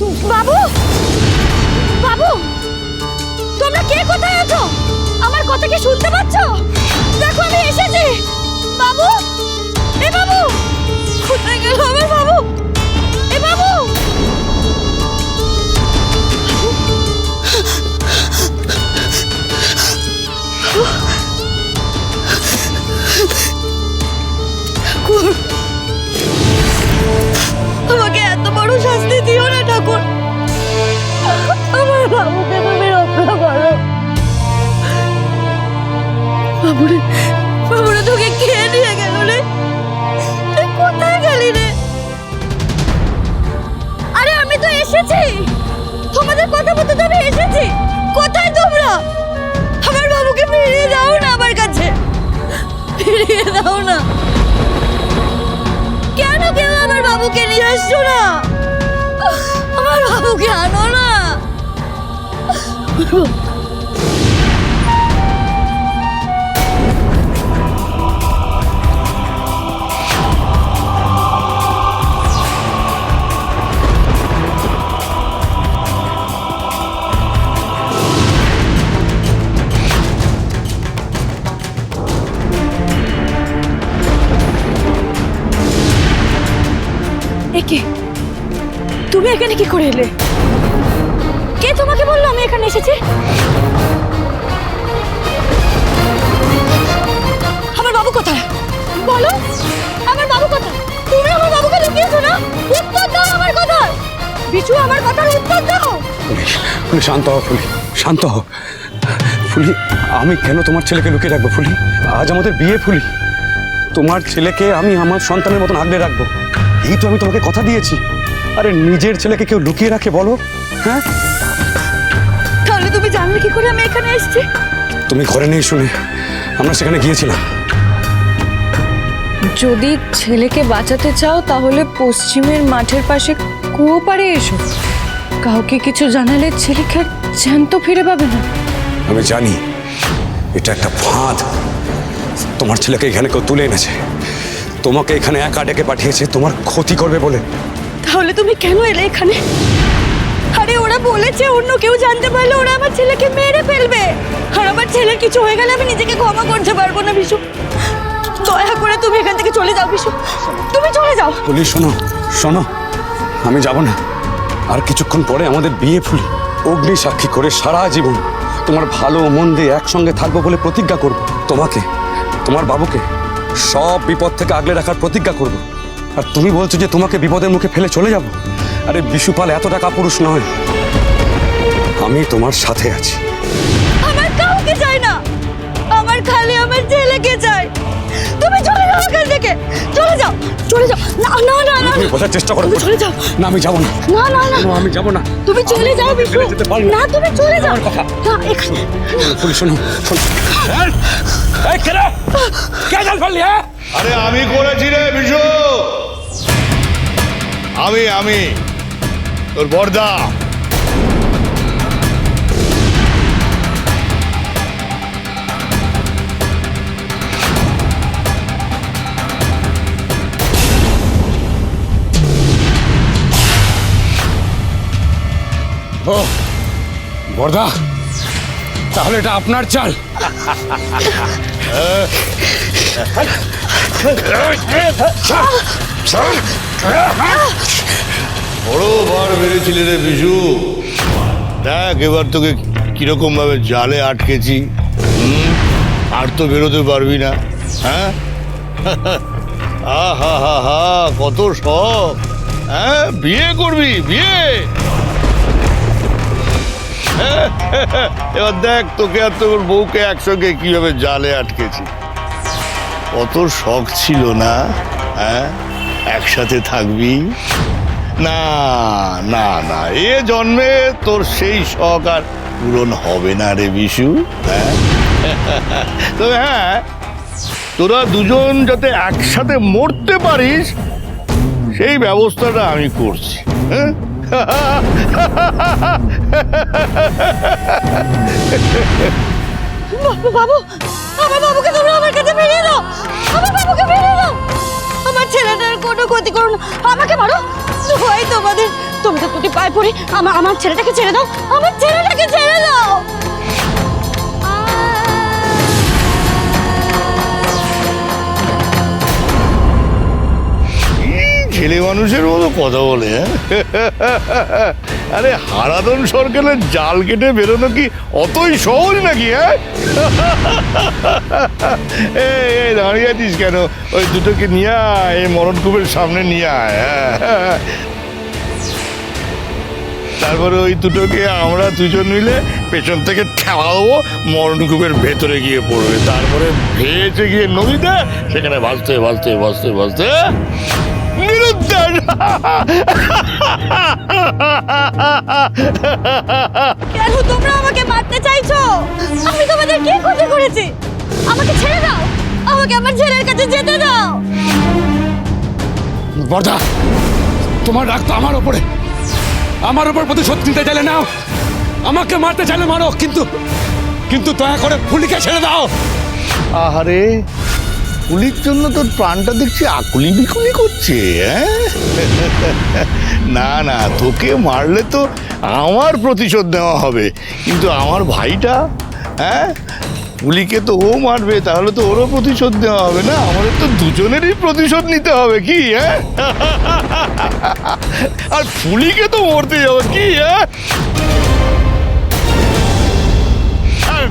বাবু! বাবু! তোমরা কে কোথায় আছো? আমার কথা কি শুনতে পাচ্ছ? দেখো, আমি এসেছি! বাবু! এ বাবু! কোথায় গেল আমার বাবু? এ বাবু! ঠাকুর! বাবুকে তুমি রক্ষা করো বাবুরে বাবুরে তোকে কে নিয়ে গেল রে তুই কোথায় গেলি রে আরে আমি তো এসেছি তোমাদের কথা মতো তো আমি এসেছি কোথায় তোমরা আমার বাবুকে ফিরিয়ে দাও না আমার কাছে ফিরিয়ে দাও না কেন কেউ আমার বাবুকে নিয়ে আসছো না? আমার বাবুকে আনো না একে তুমি এখানে কি করে এলে? কে তোমাকে বলল আমি এখানে এসেছি? আমার বাবু কোথায়? বলো। আমার বাবু কোথায়? তুমি আমার বাবুকে লুকিয়েছো না? উত্তর দাও আমার আমার কথার উত্তর দাও। ফুলি শান্ত হও ফুলি শান্ত হও। ফুলি আমি কেন তোমার ছেলেকে লুকিয়ে রাখব ফুলি আজ আমাদের বিয়ে ফুলি তোমার ছেলেকে আমি আমার সন্তানের মতন আগলে রাখব। এই তো আমি তোমাকে কথা দিয়েছি। আরে নিজের ছেলেকে কেউ লুকিয়ে রাখে বলো। হ্যাঁ? তাহলে তুমি জানলে কি করে আমি এখানে এসেছি? তুমি ঘরে নেই শুনে আমরা সেখানে গিয়েছিলাম। যদি ছেলেকে বাঁচাতে চাও তাহলে পশ্চিমের মাঠের পাশে কুয়ো পাড়ে এসো। কাউকে কিছু জানালে ছেলেকে আর জ্যান্ত ফিরে পাবে না। আমি জানি এটা একটা ফাঁদ। তোমার ছেলেকে এখানে কেউ তুলে এনেছে। তোমাকে এখানে একা ডেকে পাঠিয়েছে তোমার ক্ষতি করবে বলে। তাহলে তুমি কেন এলে এখানে? আরে, ওরা বলেছে অন্য কেউ জানতে পারলে ওরা আমার ছেলেকে মেরে ফেলবে। আর আমার ছেলের কিছু হয়ে গেলে আমি নিজেকে ক্ষমা করতে পারব না বিশু দয়া করে তুমি এখান থেকে চলে যাও বিশু তুমি চলে যাও। ফুলি শোনো শোনো, আমি যাব না। আর কিছুক্ষণ পরে আমাদের বিয়ে ফুলি, অগ্নি সাক্ষী করে সারা জীবন তোমার ভালো মন্দে একসঙ্গে থাকব বলে প্রতিজ্ঞা করব। তোমাকে, তোমার বাবুকে সব বিপদ থেকে আগলে রাখার প্রতিজ্ঞা করব। আর তুমি বলছো যে তোমাকে বিপদের মুখে ফেলে চলে যাব? আরে বিশুপাল এত টাকা পুরুষ নয়। আমি তোমার সাথে আছি। আমার কাউকে চাই না। আমার খালি আমার ছেলেকে চাই। তুমি চলে যাও এখান থেকে। চলে যাও চলে যাও। না না না না তুমি বোঝার চেষ্টা করো। তুমি চলে যাও। না আমি যাব না। না না না। আমি যাব না। তুমি চলে যাও বিশু। না। তুমি চলে যাও। আমার কথা। না এখানে। ফুলি শোনো শোনো এই কেরে কে জাল ফেললি হ্যাঁ? আরে আমি করেছি রে বিশু। আমি আমি তোর বর্দা ও বর্দা তাহলে এটা আপনার চাল বড় বার বেড়েছিলি রে বিশু দেখ, এবার তোকে কীরকম ভাবে জালে আটকেছি? আর তো বেরোতে পারবি না হ্যাঁ? আহা, হা হা, কত শখ। হ্যাঁ বিয়ে করবি, বিয়ে। এবার দেখ, তোকে আর তোর বউকে একসঙ্গে কীভাবে জালে আটকেছি। কত শখ ছিল না হ্যাঁ? একসাথে থাকবি? না না না, এ জন্মে তোর সেই শখ আর পূরণ হবে না রে বিশু হ্যাঁ? তবে হ্যাঁ তোরা দুজন যাতে একসাথে মরতে পারিস, সেই ব্যবস্থাটা আমি করছি হ্যাঁ? বাবু বাবু কোনো ক্ষতি করো না। আমাকে মারো। হয় তোমাদের তুমি তো দুটি পায়ে পড়ি আমার আমার ছেলেটাকে ছেড়ে দাও। আমার ছেলেটাকে ছেড়ে দাও। ছেলে মানুষের মতো কথা বলে হ্যাঁ? আরে হারাদন সরকারের জাল কেটে বেরোনো কি অতই সহজ নাকি হ্যাঁ এই, দাঁড়িয়ে আছিস কেন ওই দুটোকে নিয়ে আয় এই মরণকূপের সামনে নিয়ে আয় হ্যাঁ। তারপরে ওই দুটোকে আমরা দুজন মিলে পেছন থেকে ঠেলা দেবো মরণকূপের ভেতরে গিয়ে পড়বে তারপরে ভেসে গিয়ে নদীতে সেখানে ভাসতে ভাসতে ভাসতে ভাসতে নিরুদ্ধার কেন তোমরা আমাকে মারতে চাইছো? আমি তোমাদের কি ক্ষতি করেছি? আমাকে ছেড়ে দাও। আমাকে আমার ছেলের কাছে যেতে দাও। বর্দা তোমার রাগ তো আমার ওপরে আমার ওপর প্রতিশোধ নিতে চাইলে নাও। আমাকে মারতে চাইলে মারো কিন্তু কিন্তু দয়া করে ফুলিকে ছেড়ে দাও। আহারে পুলির জন্য তোর প্রাণটা দেখছি আকুলি বিকুলি করছে হ্যাঁ? না না, তোকে মারলে তো আমার প্রতিশোধ নেওয়া হবে। কিন্তু আমার ভাইটা হ্যাঁ? পুলিকে তো ও মারবে, তাহলে তো ওরও প্রতিশোধ নেওয়া হবে না? আমাদের তো দুজনেরই প্রতিশোধ নিতে হবে, কি হ্যাঁ? আর পুলিকে তো মরতে যাবে, কি হ্যাঁ?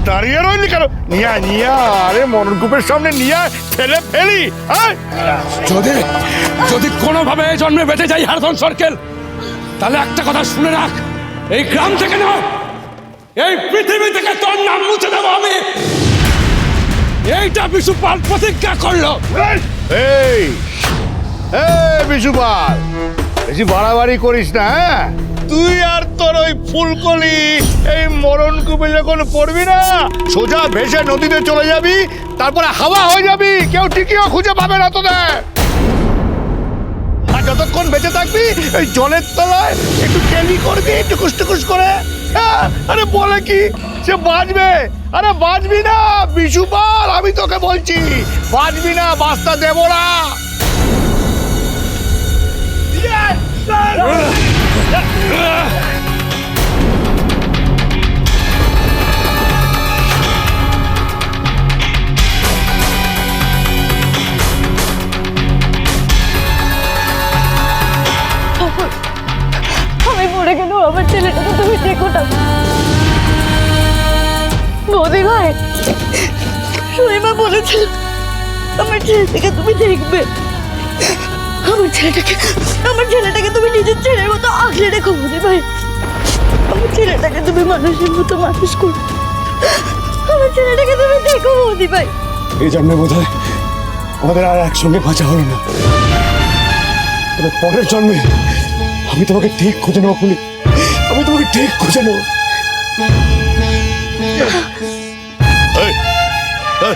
দাঁড়িয়ে রইলি কেন? নিয়া নিয়া আরে মরণকূপের সামনে নিয়া ফেলে ফেলি যদি যদি কোনোভাবে এই জন্মে বেঁচে যাই হারধন সরকেল তাহলে একটা কথা শুনে রাখ। এই গ্রাম থেকে নয় এই পৃথিবী থেকে তোর নাম মুছে দেবো আমি। এইটা বিশু পাল প্রতিজ্ঞা করল। এই এই বিশুপাল বেশি বাড়াবাড়ি করিস না হ্যাঁ? তুই আর তোর ওই ফুলকলি এই মরণ কূপে যখন পড়বি না সোজা ভেসে নদীতে চলে যাবি তারপরে হাওয়া হয়ে যাবি কেউ টিকিও খুঁজে পাবে না তোদের। আর যতক্ষণ বেঁচে থাকবি এই জলের তলায় একটু টেলি করবি একটু কুস করে। হ্যাঁ, আরে বলে কি? সে বাঁচবে। আরে বাঁচবি না বিশুপাল আমি তোকে বলছি বাঁচবি না বাস্তা দেবো না। আমি মরে গেল আমার ছেলেটাকে তুমি দেখো না ভাই সুইমা বলেছিল, আমার ছেলেটাকে তুমি দেখবে। আমার ছেলেটাকে আমার ছেলেটাকে তুমি নিজের ছেলের মতো আগলে রেখো মোদি ভাই আমার ছেলেটাকে তুমি মানুষের মতো মানুষ করো। আমার ছেলেটাকে তুমি দেখো মোদি ভাই এই জন্মে বোধ হয় আমাদের আর একসঙ্গে বাঁচা হলো না। তবে পরের জন্মে আমি তোমাকে ঠিক খুঁজে নেব ফুলি আমি তোমাকে ঠিক খুঁজে নেব। এই, এই।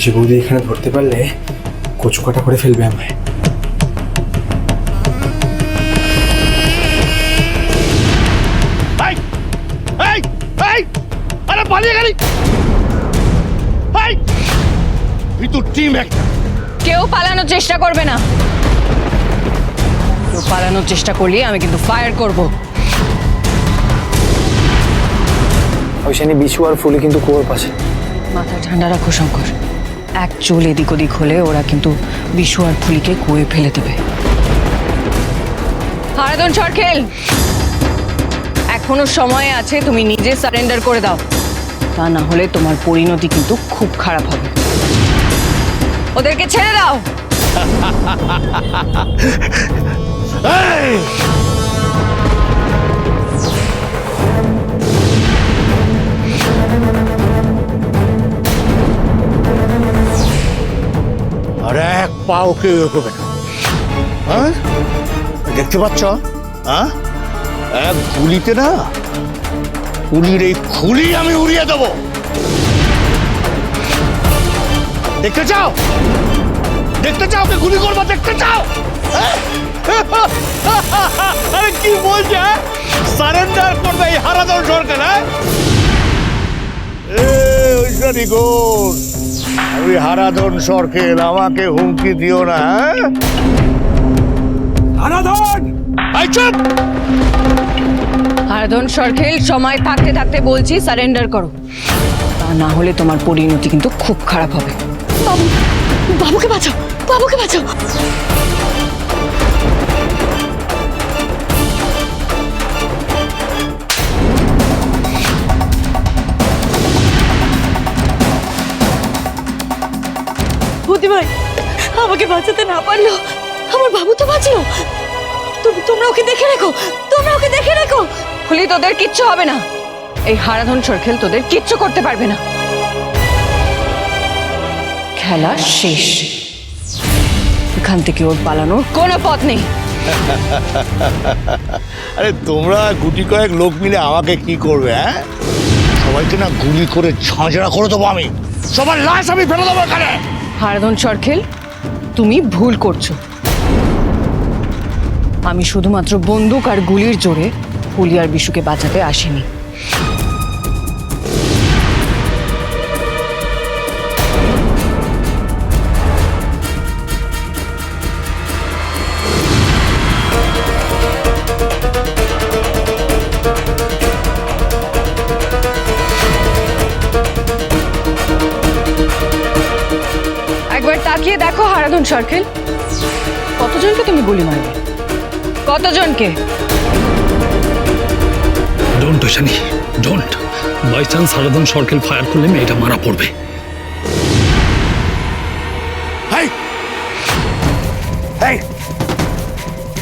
মেজে বৌদি এখানে ধরতে পারলে কচু কাটা করে ফেলবে আমায়। এই, এই, এই, আরে পালিয়ে গেলি। তুই তো টিম একটা কেউ পালানোর চেষ্টা করবে না। কেউ পালানোর চেষ্টা করলে আমি কিন্তু ফায়ার করব। ওইখানে বিশু আর ফুলে কিন্তু কুয়োর পাশে। মাথা ঠান্ডা রাখো শঙ্কর। এক চুল এদিক ওদিক হলে ওরা কিন্তু বিশু আর ফুলিকে কুয়ে ফেলে দেবে। হারাদন সরখেল এখনও সময় আছে তুমি নিজে সারেন্ডার করে দাও। তা না হলে তোমার পরিণতি কিন্তু খুব খারাপ হবে। ওদেরকে ছেড়ে দাও। পা ওকে এগোবে না হ্যাঁ? দেখতে পাচ্ছ? হ্যাঁ? এক গুলিতে না গুলির এই খুলি আমি উড়িয়ে দেবো। দেখতে চাও? দেখতে চাও ওকে গুলি করব? দেখতে চাও? হ্যাঁ? আরে কি বলছে সারেন্ডার করবে এই হারাদল সরকার হ্যাঁ? ঐশ্বরী ঘোষ আমি হারাধন সরকেল আমাকে হুমকি দিও না হ্যাঁ? হারাধন! চুপ! হারাধন সরখেল সময় থাকতে থাকতে বলছি সারেন্ডার করো। তা না হলে তোমার পরিণতি কিন্তু খুব খারাপ হবে। বাবু বাবুকে বাঁচাও বাবুকে বাঁচাও। ভাই আমাকে বাঁচাতে না পারল। আমার বাবু তো বাঁচলো। তুমি তোমরা ওকে দেখে রেখো। তোমরা ওকে দেখে রেখো। খুলি তোদের কিচ্ছু হবে না। এই হারাধন সরখেল তোদের কিচ্ছু করতে পারবে না। খেলা শেষ। এখান থেকে ওর পালানোর কোনো পথ নেই। আরে তোমরা গুটি কয়েক লোক মিলে আমাকে কি করবে হ্যাঁ? সবাইকে না গুলি করে ঝাঁঝরা করে দেবো আমি। সবার লাশ আমি ফেলে দেবো এখানে। হারাধন সরখেল, তুমি ভুল করছ। আমি শুধুমাত্র বন্দুক আর গুলির জোরে ফুলিয়ার বিশুকে বাঁচাতে আসিনি। হারাধন সরকেল? কতজনকে তুমি গুলি মারবে কতজনকে? ডোন্ট ওশানি ডোন্ট বাই চান্স সারাদন সরকেল ফায়ার করলে মেয়েটা মারা পড়বে।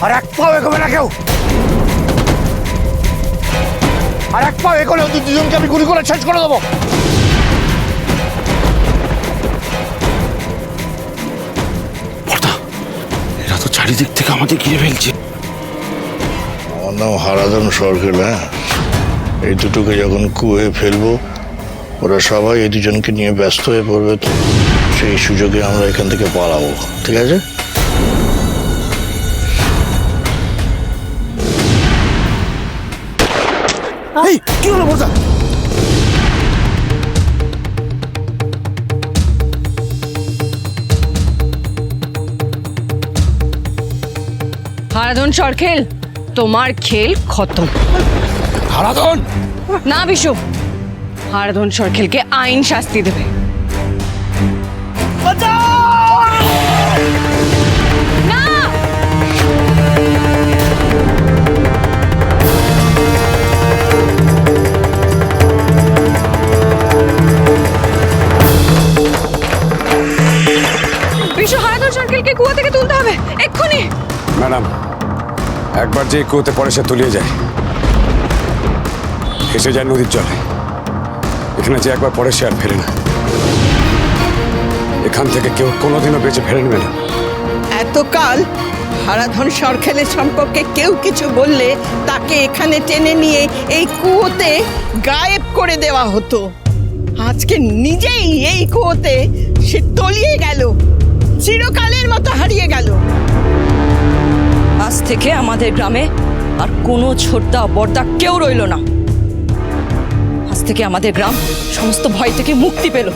আর এক পাও এগোবে না কেউ! আর এক পাও এগোলে দুজনকে আমি গুলি করে শেষ করে দেবো! চারিদিক থেকে আমাদের ঘিরে ফেলছে। আমার নাম হারাধন সরকেল হ্যাঁ? এই দুটোকে যখন কুয়ে ফেলব ওরা সবাই এই দুজনকে নিয়ে ব্যস্ত হয়ে পড়বে তো। সেই সুযোগে আমরা এখান থেকে পালাবো ঠিক আছে? এই কি হলো বোঝা? হারাধন সরকেল তোমার খেল খতম। হারাধন? না বিশু। হারাধন সরকেলকে আইন শাস্তি দেবে। বিশু হারাধন কুয়া থেকে তুলতে হবে। এক্ষুনি। ম্যাডাম একবার যে কুয়োতে পড়ে সে তলিয়ে যায়। এসে যায় নদীর জলে। এখানে যে একবার পড়ে সে আর ফেরে না। এখান থেকে কেউ কোনোদিনও বেঁচে ফেরে নেবে না। এতকাল হারাধন সরখেলের সম্পর্কে কেউ কিছু বললে তাকে এখানে টেনে নিয়ে এই কুয়োতে গায়েব করে দেওয়া হতো। আজকে নিজেই এই কুয়োতে সে তলিয়ে গেল, চিরকালের মতো হারিয়ে গেল। আজ থেকে আমাদের গ্রামে আর কোনো ছোটদা বড়দা কেউ রইল না। আজ থেকে আমাদের গ্রাম সমস্ত ভয় থেকে মুক্তি পেল।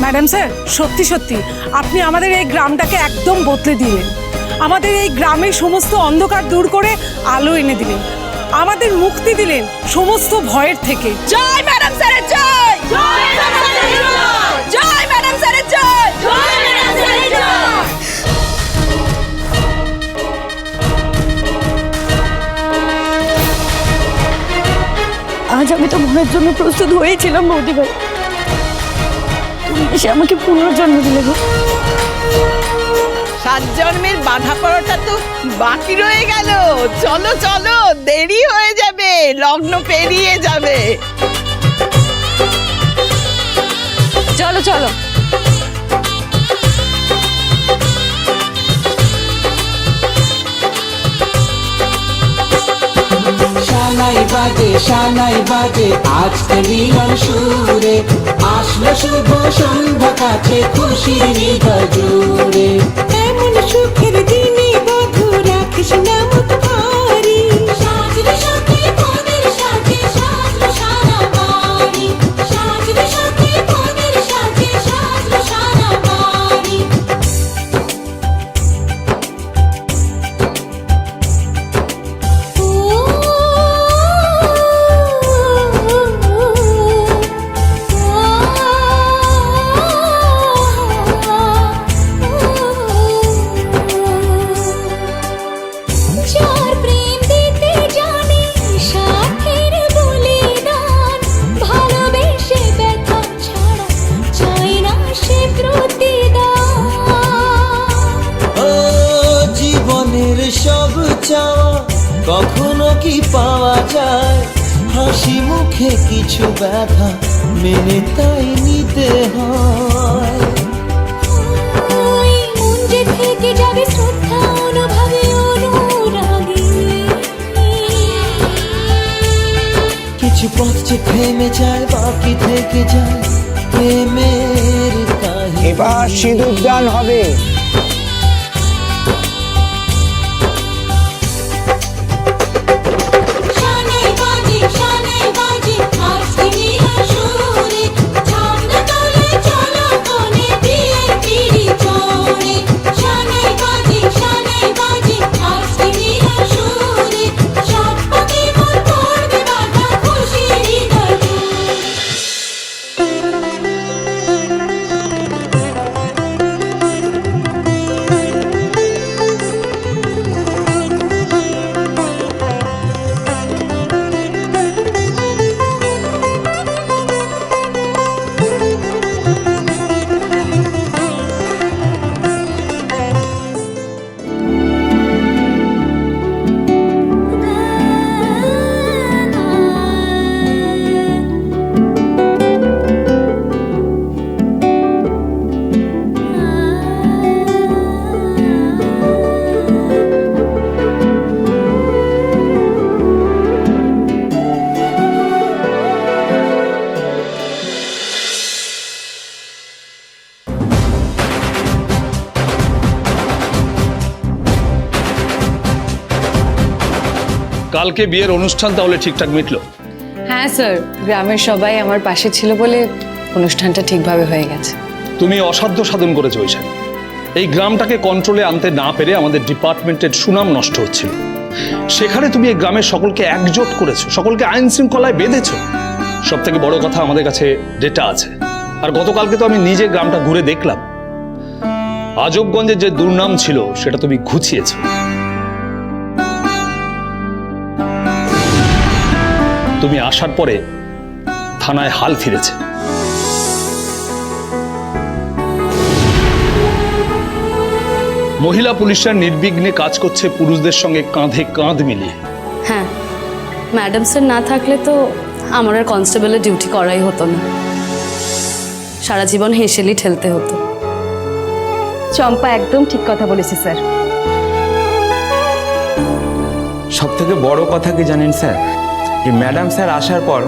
ম্যাডাম স্যার সত্যি সত্যি আপনি আমাদের এই গ্রামটাকে একদম বদলে দিলেন। আমাদের এই গ্রামের সমস্ত অন্ধকার দূর করে আলো এনে দিলেন। আমাদের মুক্তি দিলেন সমস্ত ভয়ের থেকে। জয় ম্যাডাম স্যারের জয়! জয় ম্যাডাম স্যারের জয় আজ আমি তো মনের জন্য প্রস্তুত হয়েছিলাম বৌদি ভাই। তুমি এসে আমাকে পুনর্জন্ম দিলে গো। সাত জন্মের বাঁধা পড়াটা তো বাকি রয়ে গেল। চলো চলো দেরি হয়ে যাবে লগ্ন পেরিয়ে যাবে। চলো চলো। বাজে শানাই বাজে। আজকে মিলন সুরে, আসলো শুভ সন্ধ্যা কাছে, খুশির হৃদয় জুড়ে। এমন সুখের দিনে বধু রাখিস না মুখ কিছু পথ যে থেমে যায় বাকি থেকে যায় প্রেমের কাহিনী। এবার সিঁদুর দান হবে। কালকে বিয়ের অনুষ্ঠান তাহলে ঠিকঠাক মিটলো? হ্যাঁ স্যার। গ্রামের সবাই আমার পাশে ছিল বলে অনুষ্ঠানটা ঠিকভাবে হয়ে গেছে। তুমি অসাধ্য সাধন করেছ ঐশানী এই গ্রামটাকে কন্ট্রোলে আনতে না পেরে আমাদের ডিপার্টমেন্টের সুনাম নষ্ট হচ্ছিল। সেখানে তুমি এই গ্রামের সকলকে একজোট করেছ সকলকে আইন শৃঙ্খলায় বেঁধেছো। সব থেকে বড় কথা আমাদের কাছে ডেটা আছে। আর গতকালকে তো আমি নিজে গ্রামটা ঘুরে দেখলাম। আজবগঞ্জের যে দুর্নাম ছিল সেটা তুমি ঘুচিয়েছো। তুমি আসার পরে থানায় হাল ফিরেছে। মহিলা পুলিশরা নির্বিঘ্নে কাজ করছে পুরুষদের সঙ্গে কাঁধে কাঁধ মিলিয়ে। হ্যাঁ ম্যাডাম স্যার না থাকলে তো আমার আর কনস্টেবলের ডিউটি করাই হতো না। সারা জীবন হেসেলি ঠেলতে হতো। চম্পা একদম ঠিক কথা বলেছে স্যার। সব থেকে বড় কথা কি জানেন স্যার? এই ম্যাডাম স্যার আসার পর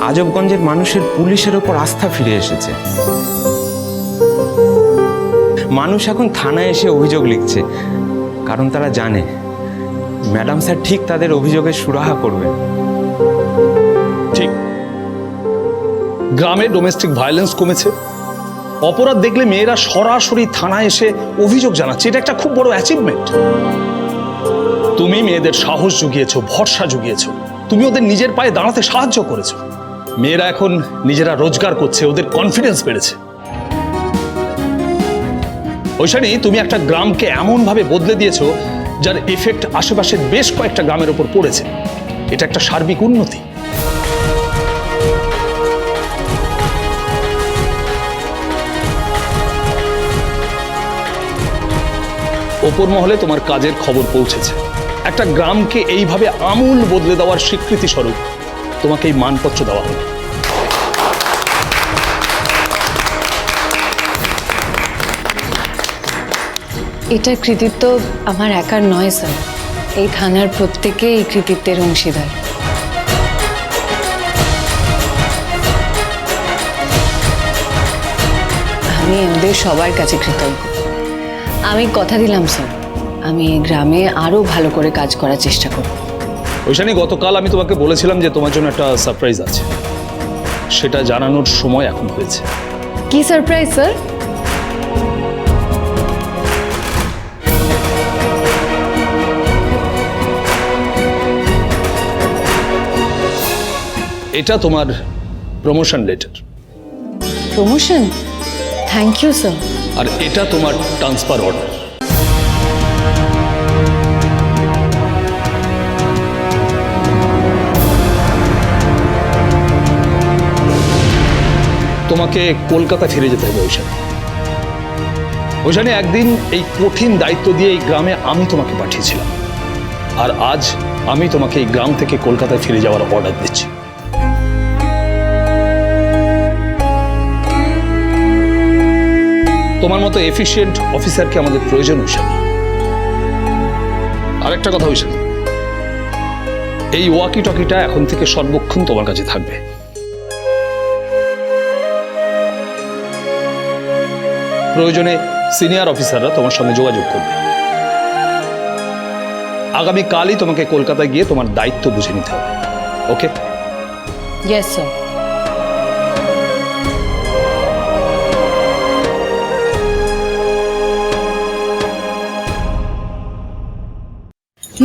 আজবগঞ্জের মানুষের পুলিশের ওপর আস্থা ফিরে এসেছে। মানুষ এখন থানায় এসে অভিযোগ লিখছে। কারণ তারা জানে, ম্যাডাম স্যার ঠিক তাদের অভিযোগের সুরাহা করবে ঠিক। গ্রামে ডোমেস্টিক ভায়োলেন্স কমেছে। অপরাধ দেখলে মেয়েরা সরাসরি থানায় এসে অভিযোগ জানাচ্ছে। এটা একটা খুব বড় অ্যাচিভমেন্ট তুমি মেয়েদের সাহস জুগিয়েছো, ভরসা জুগিয়েছো। তুমি ওদের নিজের পায়ে দাঁড়াতে সাহায্য করেছ। মেয়েরা এখন নিজেরা রোজগার করছে, ওদের কনফিডেন্স বেড়েছে। ঐশানি, তুমি একটা গ্রামকে এমনভাবে বদলে দিয়েছ, যার এফেক্ট আশেপাশের বেশ কয়েকটা গ্রামের ওপর পড়েছে। এটা একটা সার্বিক উন্নতি। ওপর মহলে তোমার কাজের খবর পৌঁছেছে। একটা গ্রামকে এইভাবে আমূল বদলে দেওয়ার স্বীকৃতি স্বরূপ তোমাকে এই মানপত্র দেওয়া হবে। এটার কৃতিত্ব আমার একার নয়, স্যার। এই থানার প্রত্যেকে এই কৃতিত্বের অংশীদার। আমি ওদের সবার কাছে কৃতজ্ঞ। আমি কথা দিলাম, স্যার। আমি এই গ্রামে আরও ভালো করে কাজ করার চেষ্টা করব। ঐশানি গতকাল আমি তোমাকে বলেছিলাম যে তোমার জন্য একটা সারপ্রাইজ আছে। সেটা জানানোর সময় এখন হয়েছে। কি সারপ্রাইজ স্যার এটা তোমার promotion letter promotion thank you sir আর এটা তোমার ট্রান্সফার অর্ডার তোমাকে কলকাতা ফিরে যেতে হবে ওইখানে ওইখানে একদিন এই কঠিন দায়িত্ব দিয়ে এই গ্রামে আমি তোমাকে পাঠিয়েছিলাম। আর আজ আমি তোমাকে এই গ্রাম থেকে কলকাতায় ফিরে যাওয়ার অর্ডার দিচ্ছি। তোমার মতো এফিশিয়েন্ট অফিসারকে আমাদের প্রয়োজন, ঐশানী। আরেকটা কথা, ঐশানী। এই ওয়াকি টকিটা এখন থেকে সর্বক্ষণ তোমার কাছে থাকবে। প্রয়োজনে সিনিয়র অফিসাররা তোমার সঙ্গে যোগাযোগ করবে। আগামী কালই তোমাকে কলকাতায় গিয়ে তোমার দায়িত্ব বুঝে নিতে হবে। Okay? Yes sir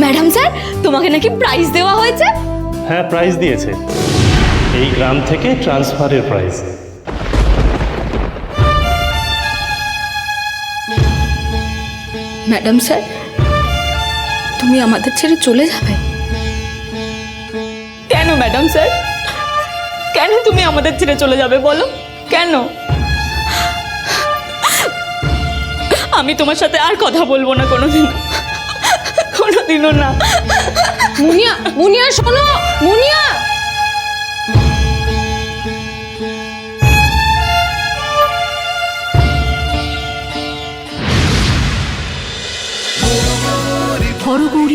madam sir তোমাকে নাকি প্রাইজ দেওয়া হয়েছে? হ্যাঁ প্রাইজ দিয়েছে। এই গ্রাম থেকে ট্রান্সফারের প্রাইজ ম্যাডাম স্যার তুমি আমাদের ছেড়ে চলে যাবে। কেন ম্যাডাম স্যার? কেন তুমি আমাদের ছেড়ে চলে যাবে বলো? কেন? আমি তোমার সাথে আর কথা বলব না কোনোদিন। কোনোদিনও না। মুনিয়া মুনিয়া শোনো মুনিয়া!